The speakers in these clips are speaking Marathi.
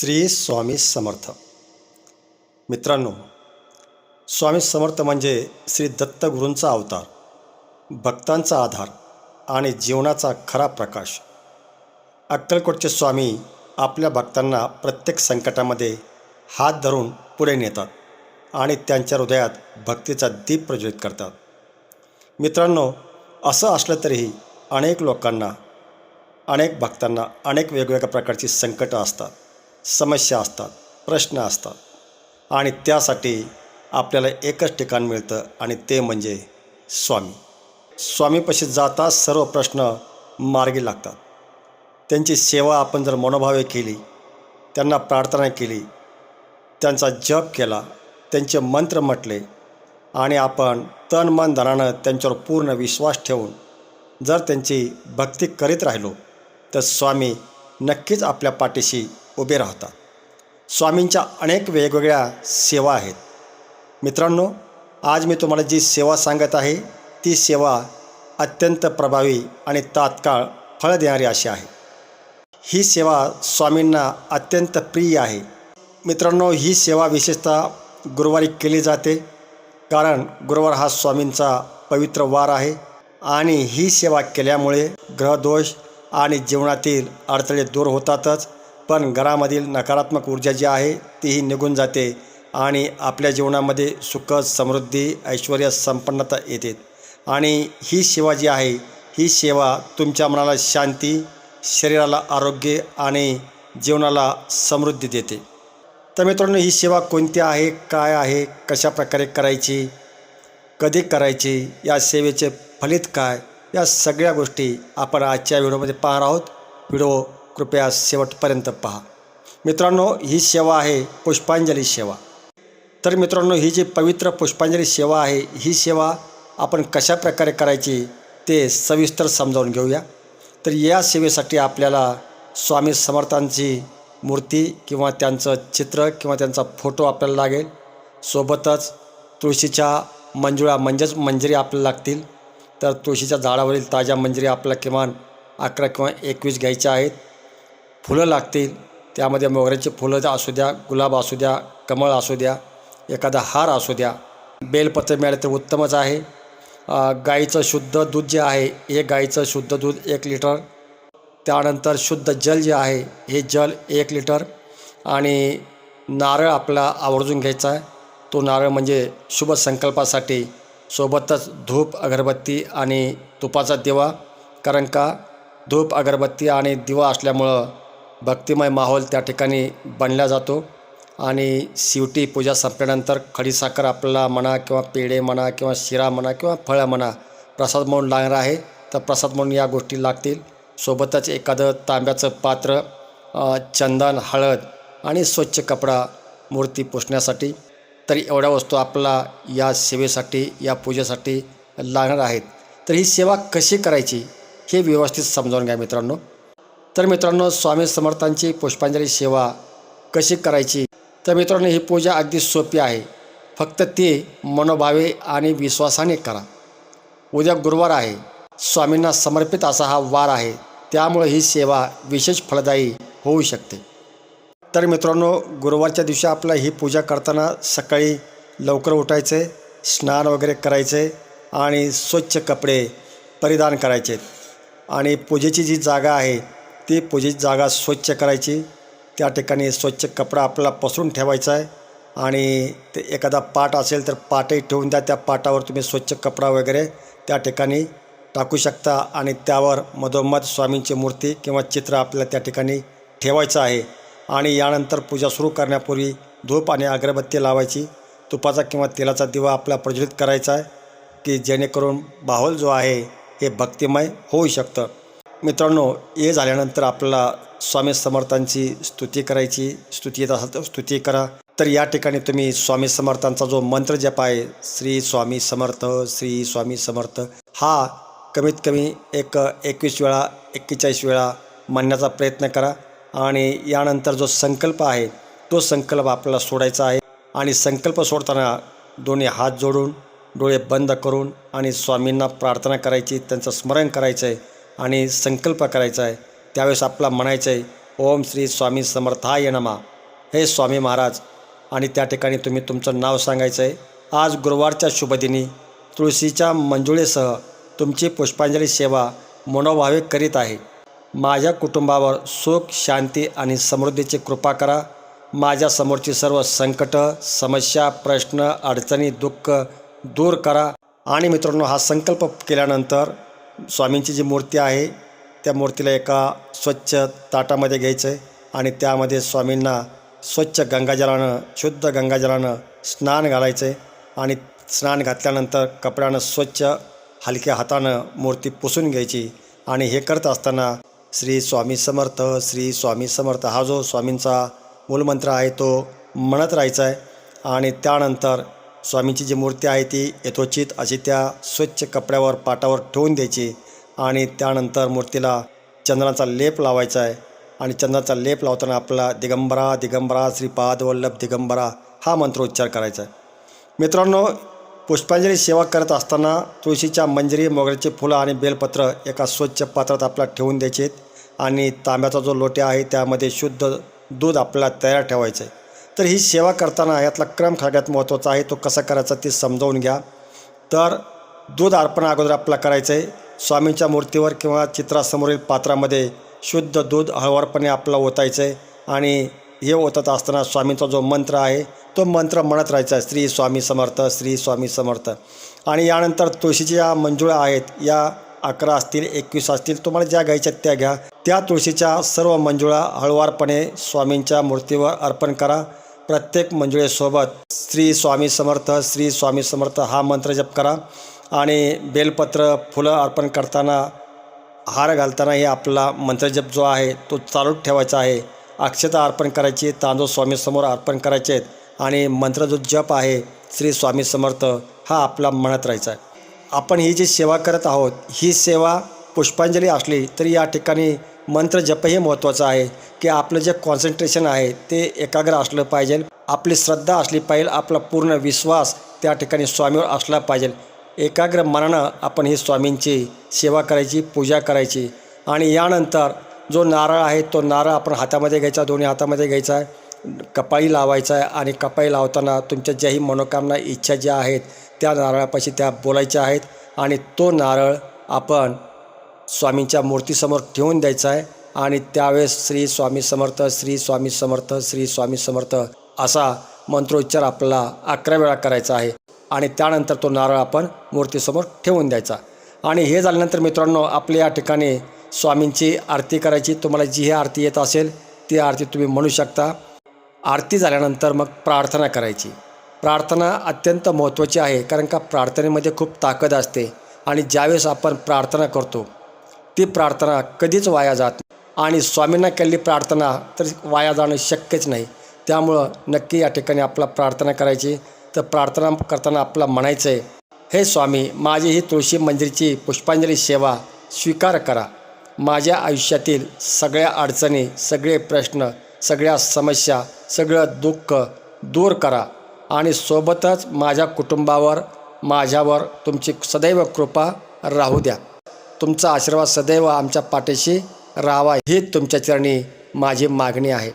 श्री स्वामी समर्थ. मित्रांनो स्वामी समर्थ म्हणजे श्री दत्तगुरूंचा अवतार भक्तांचा आधार आणि जीवनाचा खरा प्रकाश. अक्कलकोटचे स्वामी आपल्या भक्तांना प्रत्येक संकटामध्ये हात धरून पुढे नेतात आणि त्यांच्या हृदयात भक्तीचा दीप प्रज्वलित करतात. मित्रांनो असं असलं तरीही अनेक लोकांना अनेक भक्तांना अनेक वेगवेगळ्या प्रकारची संकटं असतात. समस्या असतात प्रश्न असतात. आणि त्यासाठी आपल्याला एकच ठिकाण मिळतं आणि ते म्हणजे स्वामी. स्वामीपाशी जाता सर्व प्रश्न मार्गी लागतात. त्यांची सेवा आपण जर मनोभावे केली त्यांना प्रार्थना केली त्यांचा जप केला त्यांचे मंत्र म्हटले आणि आपण तन मन धनानं त्यांच्यावर पूर्ण विश्वास ठेवून जर त्यांची भक्ती करीत राहिलो तर स्वामी नक्कीच आपल्या पाठीशी उभे राहतात. स्वामींच्या अनेक वेगवेगळ्या सेवा आहेत. मित्रांनो आज मी तुम्हाला जी सेवा सांगत आहे ती सेवा अत्यंत प्रभावी आणि तात्काळ फळ देणारी अशी आहे. ही सेवा स्वामींना अत्यंत प्रिय आहे. मित्रांनो ही सेवा विशेषतः गुरुवारी केली जाते कारण गुरुवार हा स्वामींचा पवित्र वार आहे आणि ही सेवा केल्यामुळे ग्रहदोष आणि जीवनातील अडथळे दूर होतातच. पण घरामधील नकारात्मक ऊर्जा जी आहे तीही निघून जाते आणि आपल्या जीवनामध्ये सुख समृद्धी ऐश्वर संपन्नता येते. आणि ही सेवा जी आहे ही सेवा तुमच्या मनाला शांती शरीराला आरोग्य आणि जीवनाला समृद्धी देते. तर मित्रांनो ही सेवा कोणती आहे काय आहे कशा प्रकारे करायची कधी करायची या सेवेचे फलित काय या सगळ्या गोष्टी आपण आजच्या व्हिडिओमध्ये पाहणार आहोत. व्हिडिओ कृपया शेवटपर्यंत पहा. मित्रांनो ही सेवा आहे पुष्पांजली सेवा. तर मित्रांनो ही जी पवित्र पुष्पांजली सेवा आहे ही सेवा आपण कशा प्रकारे करायची ते सविस्तर समजावून घेऊया. तर या सेवेसाठी आपल्याला स्वामी समर्थांची मूर्ती किंवा त्यांचं चित्र किंवा त्यांचा फोटो आपल्याला लागेल. सोबतच तुळशीच्या मंजुळा म्हणजेच मंजिरी आपल्याला लागतील. तर तुळशीच्या झाडावरील ताज्या मंजरी आपल्याला किमान अकरा किंवा एकवीस घ्यायच्या आहेत. फुलं लागतील. त्यामध्ये मोगऱ्याची फुलं असू द्या गुलाब असू द्या कमळ असू द्या एखादा हार असू द्या. बेलपत्र मिळालं तर उत्तमच आहे. गाईचं शुद्ध दूध जे आहे हे गाईचं शुद्ध दूध एक लिटर. त्यानंतर शुद्ध जल जे आहे हे जल एक लिटर. आणि नारळ आपला आवर्जून घ्यायचा आहे. तो नारळ म्हणजे शुभ संकल्पासाठी सोबतच धूप अगरबत्ती आणि तुपाचा दिवा. कारण का? धूप अगरबत्ती आणि दिवा असल्यामुळं भक्तिमय माहोल त्या ठिकाणी बनला जातो. आणि शिवटी पूजा संपल्यानंतर खडीसाखर आपल्याला म्हणा किंवा पेढे म्हणा किंवा शिरा म्हणा किंवा फळं म्हणा प्रसाद म्हणून लागणार आहे. तर प्रसाद म्हणून या गोष्टी लागतील. सोबतच एखादं तांब्याचं पात्र चंदन हळद आणि स्वच्छ कपडा मूर्ती पुसण्यासाठी तर एवढ्या वस्तू आपल्याला या सेवेसाठी या पूजेसाठी लागणार आहेत. तर ही सेवा कशी करायची हे व्यवस्थित समजावून घ्या मित्रांनो. तर मित्रांनो स्वामी समर्थांची पुष्पांजली सेवा कशी करायची? तर मित्रांनो ही पूजा अगदी सोपी आहे. फक्त ती मनोभावे आणि विश्वासाने करा. उद्या गुरुवार आहे. स्वामींना समर्पित असा हा वार आहे. त्यामुळे ही सेवा विशेष फलदायी होऊ शकते. तर मित्रांनो गुरुवारच्या दिवशी आपला ही पूजा करताना सकाळी लवकर उठायचे स्नान वगैरे करायचे आणि स्वच्छ कपडे परिधान करायचे. आणि पूजेची जी जागा आहे ती पूजेची जागा स्वच्छ करायची. त्या ठिकाणी स्वच्छ कपडा आपल्याला पसरून ठेवायचा आहे. आणि ते एखादा पाट असेल तर पाटही ठेवून द्या. त्या पाटावर तुम्ही स्वच्छ कपडा वगैरे त्या ठिकाणी टाकू शकता. आणि त्यावर मधोमध स्वामींची मूर्ती किंवा चित्र आपल्याला त्या ठिकाणी ठेवायचं आहे. आणि यानंतर पूजा सुरू करण्यापूर्वी धूप आणि अगरबत्ती लावायची. तुपाचा किंवा तेलाचा दिवा आपला प्रज्वलित करायचा आहे. की जेणेकरून बाहुल जो आहे हे भक्तिमय होऊ शकतं. मित्रांनो हे झाल्यानंतर आपल्याला स्वामी समर्थांची स्तुती करायची. स्तुती येत असेल तर स्तुती करा. तर या ठिकाणी तुम्ही स्वामी समर्थांचा जो मंत्र जप आहे श्री स्वामी समर्थ श्री स्वामी समर्थ हा कमीत कमी एक एकवीस वेळा एक्केचाळीस वेळा म्हणण्याचा प्रयत्न करा. आणि यानंतर जो संकल्प आहे तो संकल्प आपल्याला सोडायचा आहे. आणि संकल्प सोडताना दोन्ही हात जोडून डोळे बंद करून आणि स्वामींना प्रार्थना करायची त्यांचं स्मरण करायचं आहे आणि संकल्प करायचा आहे. त्यावेळेस आपला म्हणायचं आहे ओम श्री स्वामी समर्थाय नमा. हे स्वामी महाराज आणि त्या ठिकाणी तुम्ही तुमचं नाव सांगायचं आहे. आज गुरुवारच्या शुभदिनी तुळशीच्या मंजुळेसह तुमची पुष्पांजली सेवा मनोभावे करीत आहे. माझ्या कुटुंबावर सुख शांती आणि समृद्धीची कृपा करा. माझ्यासमोरची सर्व संकट समस्या प्रश्न अडचणी दुःख दूर करा. आणि मित्रांनो हा संकल्प केल्यानंतर स्वामींची जी मूर्ती आहे त्या मूर्तीला एका स्वच्छ ताटामध्ये घ्यायचं आहे आणि त्यामध्ये स्वामींना स्वच्छ गंगाजलानं शुद्ध गंगाजलानं स्नान घालायचं आहे आणि स्नान घातल्यानंतर कपड्यानं स्वच्छ हलक्या हातानं मूर्ती पुसून घ्यायची आणि हे करत असताना श्री स्वामी समर्थ श्री स्वामी समर्थ हा जो स्वामींचा मूलमंत्र आहे तो म्हणत राहायचा आहे आणि त्यानंतर स्वामींची जी मूर्ती आहे ती यथोचित अशी त्या स्वच्छ कपड्यावर पाटावर ठेवून द्यायची आणि त्यानंतर मूर्तीला चंद्राचा लेप लावायचा आहे. आणि चंद्राचा लेप लावताना आपला दिगंबरा दिगंबरा श्रीपाद वल्लभ दिगंबरा हा मंत्रोच्चार करायचा आहे. मित्रांनो पुष्पांजली सेवा करत असताना तुळशीच्या मंजरी मोगऱ्याची फुलं आणि बेलपत्र एका स्वच्छ पात्रात आपला ठेवून द्यायचे आणि तांब्याचा जो लोट्या आहे त्यामध्ये शुद्ध दूध आपल्याला तयार ठेवायचं आहे. तर ही सेवा करताना यातला क्रम सगळ्यात महत्त्वाचा आहे. तो कसा करायचा ते समजावून घ्या. तर दूध अर्पण अगोदर आपला करायचं आहे. स्वामींच्या मूर्तीवर किंवा चित्रासमोरील पात्रामध्ये शुद्ध दूध हळवारपणे आपला ओतायचं आहे. आणि हे ओतत असताना स्वामींचा जो मंत्र आहे तो मंत्र म्हणत राहायचा आहे. श्री स्वामी समर्थ श्री स्वामी समर्थ. आणि यानंतर तुळशीच्या ज्या मंजुळा आहेत या अकरा असतील एकवीस असतील तुम्हाला ज्या घ्यायच्या त्या घ्या. त्या तुळशीच्या सर्व मंजुळा हळवारपणे स्वामींच्या मूर्तीवर अर्पण करा. प्रत्येक मंजुळेसोबत श्री स्वामी समर्थ श्री स्वामी समर्थ हा मंत्र जप करा. आणि बेलपत्र फुलं अर्पण करताना हार घालताना हे आपला मंत्रजप जो आहे तो चालूच ठेवायचा आहे. अक्षता अर्पण करायची तांदूळ स्वामीसमोर अर्पण करायचे आहेत. आणि मंत्र जो जप आहे श्री स्वामी समर्थ हा आपला म्हणत राहायचा आहे. आपण ही जी सेवा करत आहोत ही सेवा पुष्पांजली असली तरी या ठिकाणी मंत्र जपही महत्त्वाचं आहे की आपलं जे कॉन्सन्ट्रेशन आहे ते एकाग्र असलं पाहिजे. आपली श्रद्धा असली पाहिजे आपला पूर्ण विश्वास त्या ठिकाणी स्वामीवर असला पाहिजे. एकाग्र मनानं आपण ही स्वामींची सेवा करायची पूजा करायची. आणि यानंतर जो नारळ आहे तो नारळ आपण हातामध्ये घ्यायचा दोन्ही हातामध्ये घ्यायचा. आहे कपाळी लावायचा आहे आणि कपाळी लावताना तुमच्या ज्याही मनोकामना इच्छा ज्या आहेत त्या नारळापाशी त्या बोलायच्या आहेत. आणि तो नारळ आपण स्वामींच्या मूर्तीसमोर ठेवून द्यायचा आहे. आणि त्यावेळेस श्री स्वामी समर्थ श्री स्वामी समर्थ श्री स्वामी समर्थ असा मंत्रोच्चार आपल्याला अकरा वेळा करायचा आहे. आणि त्यानंतर तो नारळ आपण मूर्तीसमोर ठेवून द्यायचा. आणि हे झाल्यानंतर मित्रांनो आपल्या या ठिकाणी स्वामींची आरती करायची. तुम्हाला जी ही आरती येत असेल ती आरती तुम्ही म्हणू शकता. आरती झाल्यानंतर मग प्रार्थना करायची. प्रार्थना अत्यंत महत्त्वाची आहे कारण का प्रार्थनेमध्ये खूप ताकद असते. आणि ज्यावेळेस आपण प्रार्थना करतो ती प्रार्थना कधीच वाया जात आणि स्वामींना केलेली प्रार्थना तर वाया जाणं शक्यच नाही. त्यामुळं नक्की या ठिकाणी आपला प्रार्थना करायची. तर प्रार्थना करताना आपला म्हणायचं आहे हे स्वामी माझी ही तुळशी मंदिरची पुष्पांजली सेवा स्वीकार करा. माझ्या आयुष्यातील सगळ्या अडचणी सगळे प्रश्न सगळ्या समस्या सगळं दुःख दूर करा. आणि सोबतच माझ्या कुटुंबावर माझ्यावर तुमची सदैव कृपा राहू द्या. तुमचा आशीर्वाद सदैव आमच्या पाठीशी राहावा. ही तुमच्या चरणी माझी मागणी आहे.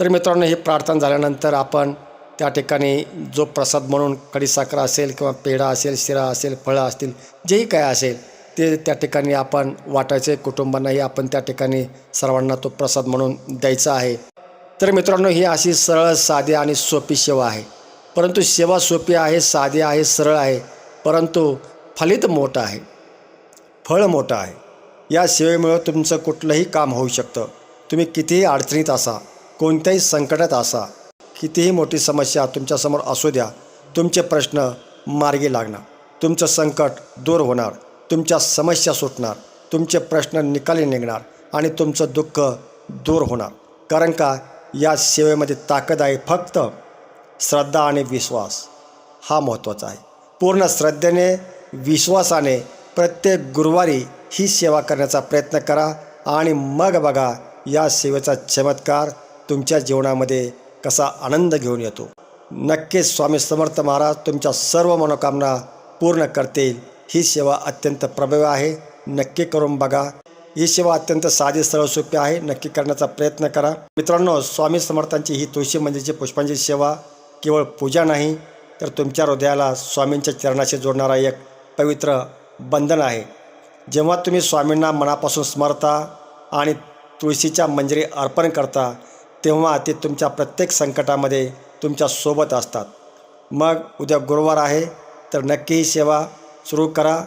तर मित्रांनो ही प्रार्थना झाल्यानंतर आपण त्या ठिकाणी जो प्रसाद म्हणून कडीसाखर असेल किंवा पेढा असेल शिरा असेल फळं असतील जेही काय असेल ते त्या ठिकाणी आपण वाटायचे कुटुंबांनाही आपण त्या ठिकाणी सर्वांना तो प्रसाद म्हणून द्यायचा आहे. तर मित्रांनो ही अशी सरळ साधी आणि सोपी सेवा आहे. परंतु सेवा सोपी आहे साधी आहे सरळ आहे परंतु फलित मोठं आहे. फळ मोठं आहे. या सेवेमुळं तुमचं कुठलंही काम होऊ शकतं. तुम्ही कितीही अडचणीत असा कोणत्याही संकटात असा कितीही मोठी समस्या तुमच्यासमोर असू द्या तुमचे प्रश्न मार्गी लागणार. तुमचं संकट दूर होणार तुमच्या समस्या सुटणार तुमचे प्रश्न निकाली निघणार आणि तुमचं दुःख दूर होणार. कारण का या सेवेमध्ये ताकद आहे फक्त श्रद्धा आणि विश्वास. हा महत्त्वाचा आहे. पूर्ण श्रद्धेने विश्वासाने प्रत्येक गुरुवारी ही सेवा करण्याचा प्रयत्न करा आणि मग बघा या सेवेचा चमत्कार तुमच्या जीवनामध्ये कसा आनंद घेऊन येतो. नक्कीच स्वामी समर्थ महाराज तुमच्या सर्व मनोकामना पूर्ण करतील. ही सेवा अत्यंत प्रभावी आहे. नक्की करून बघा. ही सेवा अत्यंत साधी सरळ सोपी आहे. नक्की करण्याचा प्रयत्न करा. मित्रांनो स्वामी समर्थांची ही तुळशी मंदिरची पुष्पांची सेवा केवळ पूजा नाही तर तुमच्या हृदयाला स्वामींच्या चरणाशी जोडणारा एक पवित्र बंधन आहे. जेव्हा तुम्ही स्वामींना मनापासून स्मरता आणि तुळशीच्या मंजरी अर्पण करता तेव्हा ते तुमच्या प्रत्येक संकटामध्ये तुमच्यासोबत असतात. मग उद्या गुरुवार आहे तर नक्की ही सेवा सुरू करा.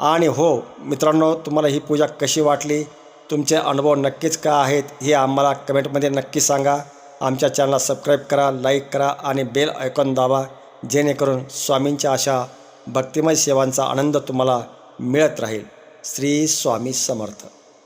आणि हो मित्रांनो तुम्हाला ही पूजा कशी वाटली? तुमचे अनुभव नक्कीच काय आहेत हे आम्हाला कमेंटमध्ये नक्की सांगा. आमच्या चॅनलला सबस्क्राईब करा लाईक करा आणि बेल ऐकून दाबा जेणेकरून स्वामींच्या अशा भक्तिमय सेवांचा आनंद तुम्हाला मिळत राहील. श्री स्वामी समर्थ.